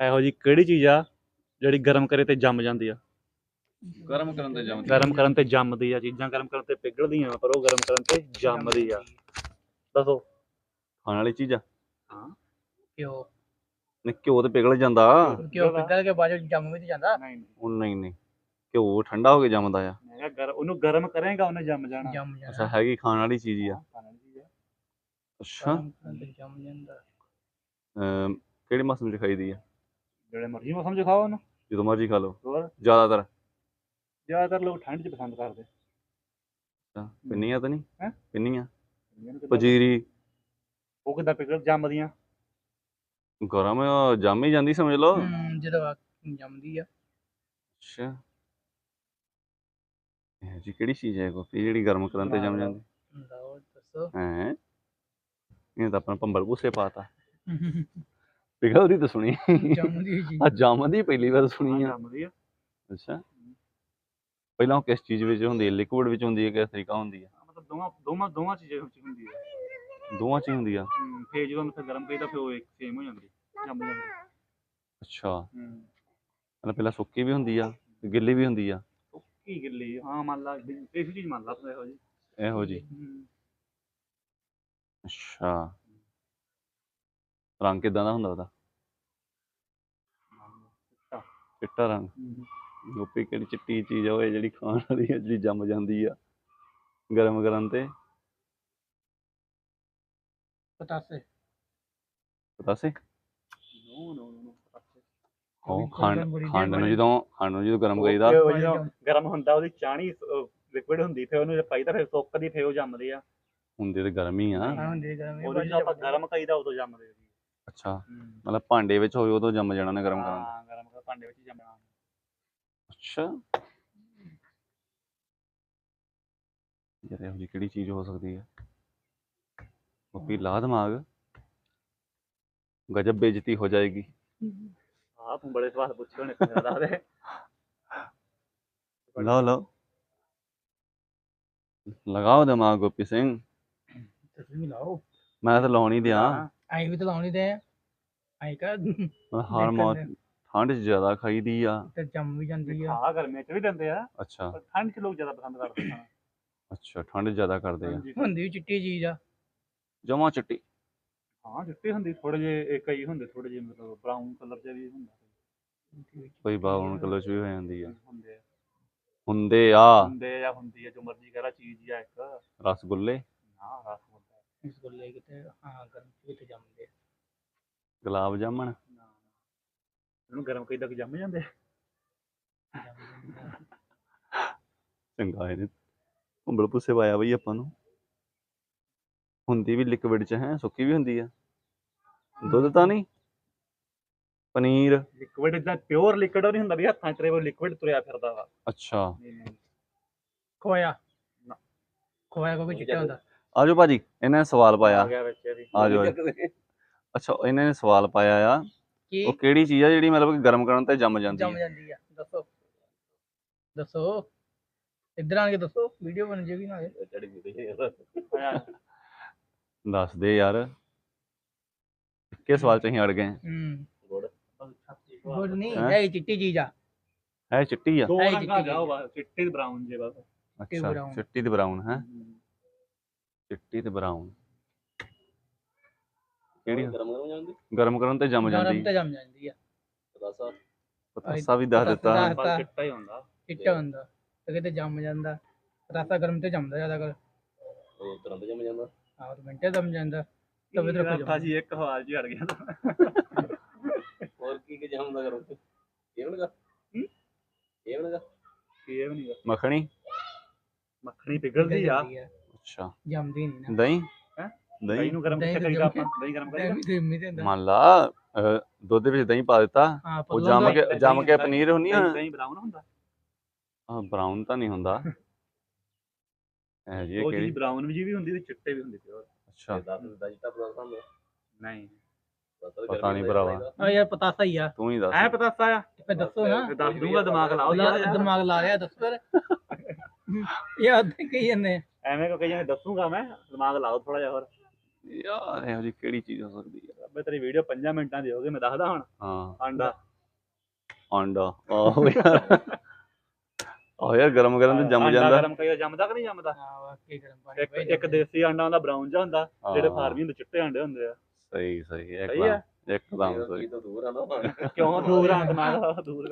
ਇਹੋ ਜੀ ਕਿਹੜੀ ਚੀਜ਼ ਆ ਜਿਹੜੀ ਗਰਮ ਕਰੇ ਤੇ ਜੰਮ ਜਾਂਦੀ ਆ? ਗਰਮ ਕਰਨ ਤੇ ਜੰਮਦੀ ਗਰਮ ਕਰਨ ਤੇ ਜੰਮਦੀ ਆ ਚੀਜ਼ਾਂ ਗਰਮ ਕਰਨ ਤੇ ਪਿਘਲਦੀਆਂ ਪਰ ਉਹ ਗਰਮ ਕਰਨ ਤੇ ਜੰਮਦੀ ਆ। ਦੱਸੋ। ਖਾਣ ਵਾਲੀ ਚੀਜ਼ ਆ? ਕਿਉਂ ਨਹੀਂ ਘਿਓ ਤੇ ਪਿਘਲ ਜਾਂਦਾ। ਕਿਉਂ ਪਿੱਤਲ ਕੇ ਬਾਜੋ ਜੰਮ ਵਿੱਚ ਜਾਂਦਾ। ਨਹੀਂ ਨਹੀਂ। ਉਹ ਨਹੀਂ ਨਹੀਂ। ਘਿਓ ਠੰਡਾ ਹੋ ਕੇ ਜੰਮਦਾ ਆ। ਮੈਂ ਕਿਹਾ ਗਰ ਉਹਨੂੰ ਗਰਮ ਕਰੇਗਾ ਉਹਨੇ ਜੰਮ ਜਾਣਾ। ਜੰਮ ਅੱਛਾ ਹੈਗੀ ਖਾਣ ਵਾਲੀ ਚੀਜ਼ ਹੀ ਆ। ਖਾਣ ਵਾਲੀ ਚੀਜ਼ ਆ। ਅੱਛਾ। ਜੰਮ ਜਾਂਦਾ। ਅਮ, ਕਿਹੜੇ ਮੌਸਮ 'ਚ ਖਾਈਦੀ ਆ? ਜਿਹੜੇ ਮਰਜ਼ੀ ਮੌਸਮ 'ਚ ਖਾਓ ਉਹਨੂੰ। ਜਦੋਂ ਮਰਜ਼ੀ ਖਾ ਲਓ। ਹੋਰ? ਜ਼ਿਆਦਾਤਰ। ਜ਼ਿਆਦਾਤਰ ਲੋਕ ਠੰਡ 'ਚ ਪਸੰਦ ਕਰਦੇ। ਅੱਛਾ, ਪਿੰਨੀਆਂ ਤਾਂ ਨਹੀਂ? ਹੈਂ? ਪਿੰਨੀਆਂ? ਇਹਨੂੰ ਕਿੱਦਾਂ- ਪਜੀਰੀ? ਉਹ ਕਿੱਦਾਂ ਪਿਘਲ ਜੰਮਦੀਆਂ? ਗਰਮ ਜੰਮ ਹੀ ਜਾਂਦੀ ਸਮਝ ਲਓ। ਜਦੋਂ ਆ ਜੰਮਦੀ ਆ। ਅੱਛਾ। ਇਹ ਜੀ ਕਿਹੜੀ ਚੀਜ਼ ਹੈ ਗੋਪੀ ਜਿਹੜੀ ਗਰਮ ਕਰਨ ਤੇ ਜੰਮ ਜਾਂਦੀ? ਲਓ ਦੱਸੋ। ਹੈ? ਇਹ ਤਾਂ ਆਪਣਾ ਭੰਬਲ ਭੂਸੇ ਪਾਤਾ। ਪਿਘਲਦੀ ਤਾਂ ਸੁਣੀ। ਆ ਜੰਮਦੀ ਪਹਿਲੀ ਵਾਰ ਸੁਣੀ ਆ। ਅੱਛਾ। ਪਹਿਲਾਂ ਉਹ ਕਿਸ ਚੀਜ਼ ਵਿੱਚ ਹੁੰਦੀ ਹੈ ਲਿਕੁਇਡ ਵਿੱਚ ਹੁੰਦੀ ਹੈ ਕਿਸ ਤਰੀਕਾ ਹੁੰਦੀ ਹੈ ਮਤਲਬ ਦੋਵਾਂ ਦੋਵਾਂ ਦੋਵਾਂ ਚੀਜ਼ਾਂ ਵਿੱਚ ਹੁੰਦੀ ਹੈ ਦੋਵਾਂ ਚ ਹੁੰਦੀ ਆ? ਫੇਰ ਜਦੋਂ ਫਿਰ ਗਰਮ ਕਰੀਦਾ ਫਿਰ ਉਹ ਇੱਕ ਸੇਮ ਹੋ ਜਾਂਦੀ। ਜੰਮ ਜਾਂਦੀ ਅੱਛਾ। ਮਤਲਬ ਪਹਿਲਾਂ ਸੁੱਕੀ ਵੀ ਹੁੰਦੀ ਆ ਗਿੱਲੀ ਵੀ ਹੁੰਦੀ ਆ? ਕੀ ਗਿੱਲੀ ਹਾਂ ਮੰਨ ਲਾ ਇਹ ਚੀਜ਼ ਮੰਨ ਲਾ ਇਹੋ ਜੀ ਇਹੋ ਜੀ ਅੱਛਾ। ਰੰਗ ਕਿਦਾਂ ਦਾ ਹੁੰਦਾ ਉਹਦਾ। ਚਿੱਟਾ ਰੰਗ। ਗੋਪੀ ਕਿਹੜੀ ਚਿੱਟੀ ਚੀਜ਼ ਹੋਏ ਜਿਹੜੀ ਖਾਣ ਵਾਲੀ ਆ ਜਿਹੜੀ ਜੰਮ ਜਾਂਦੀ ਆ ਗਰਮ ਕਰਨ ਤੇ? ਪਤਾਸੇ। ਪਤਾ ਸੀ ਨੋ ਨੋ ਨੋ ਉਹ ਖੰਡ ਗਰਮ ਖੰਡ ਨੂੰ। ਜਦੋਂ ਖੰਡ ਨੂੰ ਜਦੋਂ ਗਰਮ ਕਰੀਦਾ। ਗਰਮ ਹੁੰਦਾ ਉਹਦੀ ਚਾਣੀ ਲਿਕਵਿਡ ਹੁੰਦੀ ਫਿਰ ਉਹਨੂੰ ਪਾਈਦਾ ਫਿਰ ਸੁੱਕਦੀ ਫਿਰ ਉਹ ਜੰਮਦੀ ਆ। ਹੁੰਦੇ ਤੇ ਗਰਮ ਹੀ ਆ। ਹਾਂ ਹੁੰਦੇ ਗਰਮ ਉਹਦੇ ਜਦੋਂ ਆਪਾਂ ਗਰਮ ਕਰੀਦਾ ਉਦੋਂ ਜੰਮਦੇ ਆ। ਅੱਛਾ। ਹਮ, ਮਤਲਬ ਭਾਂਡੇ ਵਿੱਚ ਹੋਵੇ ਉਦੋਂ ਜੰਮ ਜਾਣਾ ਨੇ ਗਰਮ ਕਰਨ। ਹਾਂ ਗਰਮ ਕਰ ਭਾਂਡੇ ਵਿੱਚ ਹੀ ਜੰਮਣਾ। ਅੱਛਾ। ਯਾਰ ਇਹੋ ਜਿਹੀ ਕਿਹੜੀ ਚੀਜ਼ ਹੋ ਸਕਦੀ ਹੈ? ਗੋਪੀ ਲਾ ਦਿਮਾਗ। ਗਜਬ ਬੇਇੱਜ਼ਤੀ ਹੋ ਜਾਏਗੀ। ਆਹ ਤੂੰ ਬੜੇ ਸਵਾਲ ਪੁੱਛੇ ਹੋਣੇ ਤੇਰਾ ਦੱਸ ਦੇ। ਲਓ ਲਓ। ਲਗਾਓ ਦਿਮਾਗ ਗੋਪੀ ਸਿੰਘ। ਤੁਸੀਂ ਵੀ ਲਾਓ। ਮੈਂ ਤਾਂ ਲਾਉਣੀ ਦਿਆਂ। ਆਈ ਵੀ ਤਾਂ ਲਾਉਣੀ ਤੇ ਆਈ ਕਰ। ਹਰ ਮੌਤ ਠੰਡ 'ਚ ਜ਼ਿਆਦਾ ਖਾਈਦੀ ਆ। ਤੇ ਜੰਮ ਵੀ ਜਾਂਦੀ ਆ। ਹਾਂ ਗਰਮੀਆਂ ਚ ਵੀ ਦਿੰਦੇ ਆ। ਅੱਛਾ। ਪਰ ਠੰਡ ਚ ਲੋਕ ਜ਼ਿਆਦਾ ਪਸੰਦ ਕਰਦੇ ਖਾਣਾ ਅੱਛਾ ਠੰਡ 'ਚ ਜ਼ਿਆਦਾ ਕਰਦੇ ਆ। ਹਾਂਜੀ। ਹੁੰਦੀ ਵੀ ਚਿੱਟੀ ਚੀਜ਼ ਆ। ਜਮਾ ਚਿੱਟੀ। ਹਾਂ ਚਿੱਟੇ ਹੁੰਦੀ ਥੋੜੇ ਜੇ ਇਹ ਕਈ ਹੁੰਦੇ ਥੋੜੇ ਜੇ ਮਤਲਬ ਬਰਾਊਨ ਕਲਰ ਚ ਵੀ ਹੁੰਦਾ। ਕੋਈ ਬਾਉਣ ਕਲਰ 'ਚ ਵੀ ਹੋ ਜਾਂਦੀ ਆ। ਹੁੰਦੇ ਆ। ਹੁੰਦੇ ਆ। ਹੁੰਦੇ ਜਾਂ ਹੁੰਦੀ ਆ ਜੋ ਮਰਜ਼ੀ ਕਹਰਾ ਚੀਜ਼ ਆ ਇੱਕ। ਰਸਗੁੱਲੇ। ਨਾ ਰਸ ਹੁੰਦਾ ਇਸ ਗੁੱਲੇ ਕਿਤੇ ਹਾਂ ਗਰਮ ਚ ਤੇ ਜੰਮਦੇ ਆ। ਗੁਲਾਬ ਜਾਮਣ। ਨਾ ਨਾ। ਇਹਨੂੰ ਗਰਮ ਕਰੀ ਤੱਕ ਜੰਮ ਜਾਂਦੇ। ਚੰਗਾ ਇਹਨੇ ਭੰਬਲ ਪੁੱਸੇ ਪਾਇਆ ਬਈ ਆਪਾਂ ਨੂੰ। ਹੁੰਦੀ ਵੀ ਲਿਕਵਿਡ 'ਚ ਹੈ ਸੁੱਕੀ ਵੀ ਹੁੰਦੀ ਆ। ਦੁੱਧ ਤਾਂ ਨਹੀਂ? ਪਨੀਰ। ਲਿਕਵਿਡ ਇਦਾਂ ਪਿਓਰ ਲਿਕਵਿਡ ਨਹੀਂ ਹੁੰਦਾ ਵੀ ਹੱਥਾਂ 'ਚ ਉਹ ਲਿਕਵਿਡ ਤੁਰਿਆ ਫਿਰਦਾ ਵਾ। ਅੱਛਾ। ਖੋਇਆ। ਖੋਇਆ ਕੋ ਵੀ ਚਿੱਟਾ ਹੁੰਦਾ। ਆਜੋ ਭਾਜੀ ਇਹਨਾਂ ਸਵਾਲ ਪਾਇਆ। ਆ ਗਿਆ ਆਜੋ। ਅੱਛਾ ਇਹਨਾਂ ਨੇ ਸਵਾਲ ਪਾਇਆ ਆ ਕੀ ਉਹ ਕਿਹੜੀ ਚੀਜ਼ ਆ ਜਿਹੜੀ ਮਤਲਬ ਕਿ ਗਰਮ ਕਰਨ ਤੇ ਜੰਮ ਜਾਂਦੀ ਜੰਮ ਹੈ? ਜਾਂਦੀ ਆ ਦੱਸੋ। ਦੱਸੋ। ਇੱਧਰ ਆ ਕੇ ਦੱਸੋ ਵੀਡੀਓ ਬਣ ਜੇਗੀ ਨਾ ਦੱਸ ਦੇ ਯਾਰ। ਕਿਸ ਸਵਾਲ ਚ ਅਸੀਂ ਅੜ ਗਏ? ਹੂੰ। ਗੁੜ। ਨਹੀਂ ਹੈਂ? ਹੈ ਚਿੱਟੀ ਚੀਜ਼ ਆ। ਹੈ ਚਿੱਟੀ ਆ? ਦੋ ਹੈ ਰੰਗ ਆ। ਚਿੱਟੀ ਜਾਓ ਬਸ ਚਿੱਟੇ ਬਰਾਊਨ ਜੇ ਬਸ। ਅੱਛਾ brown। ਚਿੱਟੀ ਤੇ ਬਰਾਊਨ ਹੈ? ਚਿੱਟੀ ਤੇ ਬਰਾਊਨ ਕਿਹੜੀ ਗਰਮ ਕਰਨ ਤੇ ਜੰਮ ਗਰਮ ਜਾਂਦੀ। ਤੇ ਜੰਮ ਜਾਂਦੀ ਆ। ਪਤਾਸਾ? ਵੀ ਦੱਸ ਦਿੱਤਾ। ਪਰ ਚਿੱਟਾ ਹੀ ਹੁੰਦਾ। ਚਿੱਟਾ ਹੁੰਦਾ। ਤੇ ਕਿਤੇ ਜੰਮ ਜਾਂਦਾ। ਰਾਤਾ ਗਰਮ ਤੇ ਜੰਮਦਾ ਜ਼ਿਆਦਾ ਕਰ ਆਹ ਮਿੰਟੇ ਜੰਮ ਜਾਂਦਾ। ਤਵੇ ਤੇ ਰੱਖੋ ਤਾਂ ਜੀ ਇੱਕ ਹਵਾਲ ਜੀ ਹਟ ਗਿਆ ਤਾਂ। ਹੋਰ ਕੀ ਕੀ ਜਮਦਾ ਕਰੋ ਇਹ ਬਣਗਾ ਇਹ ਬਣਗਾ ਇਹ ਵੀ ਨਹੀਂ ਮੱਖਣੀ? ਮੱਖਣੀ ਪਿਘਲਦੀ ਆ। ਅੱਛਾ। ਜੰਮਦੀ ਨਹੀਂ ਨਾ। ਦਹੀਂ? ਦਹੀਂ? ਦਹੀਂ ਨੂੰ ਗਰਮ ਦਹੀਂ ਕਿੱਥੇ ਨੂੰ ਕਰੀਦਾ ਜੰਮ ਆਪਾਂ ਦਹੀਂ ਗਰਮ ਕਰੀਦਾ ਤੇ ਵੀ ਤੇ ਹੁੰਦਾ ਮੰਨ ਲਾ ਅਹ, ਦੁੱਧ ਵਿੱਚ ਦਹੀਂ ਪਾ ਦਿੱਤਾ ਹਾਂ ਉਹ ਪਤਲਾ ਜੰਮ ਹੁੰਦਾ। ਕੇ ਜੰਮ ਕੇ ਪਨੀਰ ਹੁੰਨੀ ਆ। ਦਹੀਂ ਬਰਾਊਨ ਹੁੰਦਾ। ਬਰਾਊਨ ਤਾਂ ਨਹੀਂ ਹੁੰਦਾ। ਇਹ ਜੀ ਇਹ ਉਹ ਕਿਹੜੀ ਚੀਜ਼ ਬਰਾਊਨ ਵੀ ਵੀ ਹੁੰਦੀ ਤੇ ਚਿੱਟੇ ਵੀ ਹੁੰਦੇ ਪਿਓਰ। ਅੱਛਾ। ਪਤਾ ਨਹੀਂ ਪਤਾ ਨੀ ਭਰਾਵਾ। ਆ ਯਾਰ ਪਤਾਸਾ ਹੀ ਆ। ਤੂੰ ਹੀ ਦੱਸ। ਐ ਪਤਾ ਸਾਇਆ ਫੇ ਦੱਸੋ ਨਾ। ਦੱਸ ਦੂੰਗਾ ਦਿਮਾਗ ਲਾਓ ਲਾ- ਯਾਰ। ਦਿਮਾਗ ਲਾ ਰਿਹਾ ਦੱਸ ਫਿਰ। ਇਹ ਅੱਧੇ ਕਹੀ ਜਾਂਦੇ। ਆ। ਐਵੇਂ ਕੋ ਕਈ ਜਣੇ ਦੱਸੂਗਾ ਮੈਂ ਦਿਮਾਗ ਲਾਓ ਥੋੜਾ ਜਿਹਾ ਹੋਰ। ਯਾਰ ਇਹੋ ਜਿਹੀ ਕਿਹੜੀ ਚੀਜ਼ ਹੋ ਸਕਦੀ ਹੈ ਬਈ ਤੇਰੀ ਵੀਡੀਓ 5 ਮਿੰਟਾਂ ਦੀ ਹੋ ਗਈ ਮੈਂ ਦੱਸਦਾ ਹੁਣ। ਹਾਂ। ਆਂਡਾ। ਆਂਡਾ। ਆਹੋ ਯਾਰ। ਆਹ ਯਾਰ ਗਰਮ ਗਰਮ ਤੇ ਜੰਮ ਆਂਡਾ ਜਾਂਦਾ। ਗਰਮ ਕਈ ਜੰਮਦਾ ਕਿ ਨਹੀਂ ਜੰਮਦਾ? ਹਾਂ ਵਾਕਈ ਗਰਮ ਪਾਣੀ ਇੱਕ ਦੇਸੀ ਆਂਡਾ ਹੁੰਦਾ ਬਰਾਊਨ ਜਿਹਾ ਹੁੰਦਾ ਜਿਹੜੇ ਫਾਰਮੀ ਹੁੰਦੇ ਚਿੱਟੇ ਆਂਡੇ ਹੁੰਦੇ ਆ। ਸਹੀ ਸਹੀ ਸਹੀ ਇੱਕਦਮ ਇੱਕਦਮ ਸਹੀ। ਕੀ ਤਾਂ ਦੂਰ ਆ ਨਾ। ਕਿਉਂ ਦੂਰ ਆਂ? ਮੈਂ ਦੂਰ